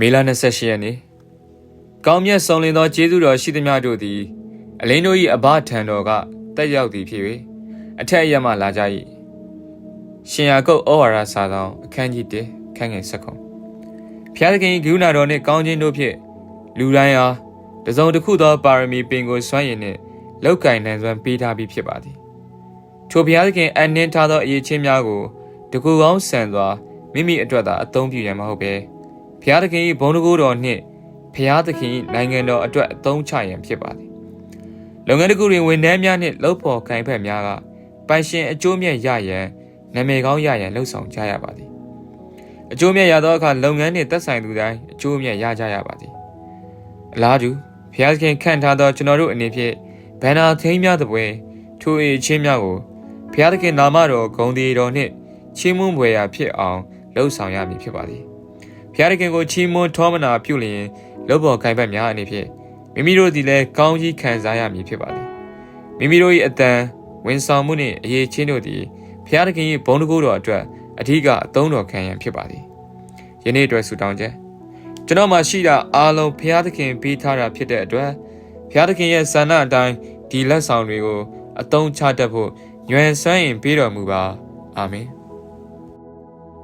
မေလ28ရက်နေ့ကောင်းမြတ်ဆုံးလင်းသောကျေးဇူးတော်ရှိသမျှတို့သည် အလင်းတို့၏အဘထံတော်ကတက်ရောက်သည်ဖြစ်၍အထက်အရမှလာကြ၏ရှင်ယာကုတ်ဩဝါဒစာဆောင်အခန်းကြီး1ခန်းငယ်7ခုဖျားသခင်၏ကရုဏာတော်နှင့်ကောင်းခြင်းတို့ဖြင့်လူတိုင်းအားတစုံတစ်ခုသောပါရမီပင်ကိုစွန့်ရင်နှင့်လောက်ကင်နိုင်စွမ်းပေးထားပြီးဖြစ်ပါသည်ထိုဘုရားသခင်အနှင်းထားသောအရေးချင်းများကိုတကူကောင်းဆန်စွာမိမိအတွက်သာအသုံးပြုရန်မဟုတ်ဘဲ ဘုရားသခင်၏ဘုန်းတကူတော်နှင့်ဘုရားသခင်၏နိုင်ငံတော်အတွက်အသုံးချရန်ဖြစ်ပါသည်လုပ်ငန်းတစ်ခုတွင်ဝန်ထမ်းများနှင့်လုပ်ဖော်ကိုင်ဖက်များကပိုင်ရှင်အကျိုးမြတ်ရရန်နာမည်ကောင်းရရန်လှုံ့ဆော်ကြရပါသည်အကျိုးမြတ်ရသောအခါလုပ်ငန်းနှင့်သက်ဆိုင်သူတိုင်းအကျိုးမြတ်ရကြရပါသည်အလားတူဘုရားသခင်ခန့်ထားသောကျွန်တော်တို့အနေဖြင့်ဘန္နာသိမ်းများသပွဲထိုအရေးချင်းများကိုဘုရားသခင်နာမတော်ဂုဏ်တည်တော်နှင့်ချီးမွမ်းပွေရာဖြစ်အောင်လှုံ့ဆော်ရမည်ဖြစ်ပါသည် ဘုရားသခင်ကိုချီးမွမ်းထောမနာပြုလျင်လုပ်ပေါ်ကိုင်ဘက်များအနေဖြင့်မိမိတို့သည်လည်းကောင်းကြီးခံစားရမည်ဖြစ်ပါသည်မိမိတို့၏အတန်ဝန်ဆောင်မှုနှင့်အရေးချင်းတို့သည်ဘုရားသခင်၏ဘုန်းတကူတော်အတွက်အထူးကအသုံးတော်ခံရန်ဖြစ်ပါသည်ယနေ့အတွက်ဆုတောင်းချက်ကျွန်တော်မှရှိတာအားလုံးဘုရားသခင်ပေးထားတာဖြစ်တဲ့အတွက်ဘုရားသခင်ရဲ့ဆန္ဒအတိုင်းဒီလက်ဆောင်တွေကိုအသုံးချတတ်ဖို့ညွန်ဆွမ်းရင်ပေးတော်မူပါအာမင်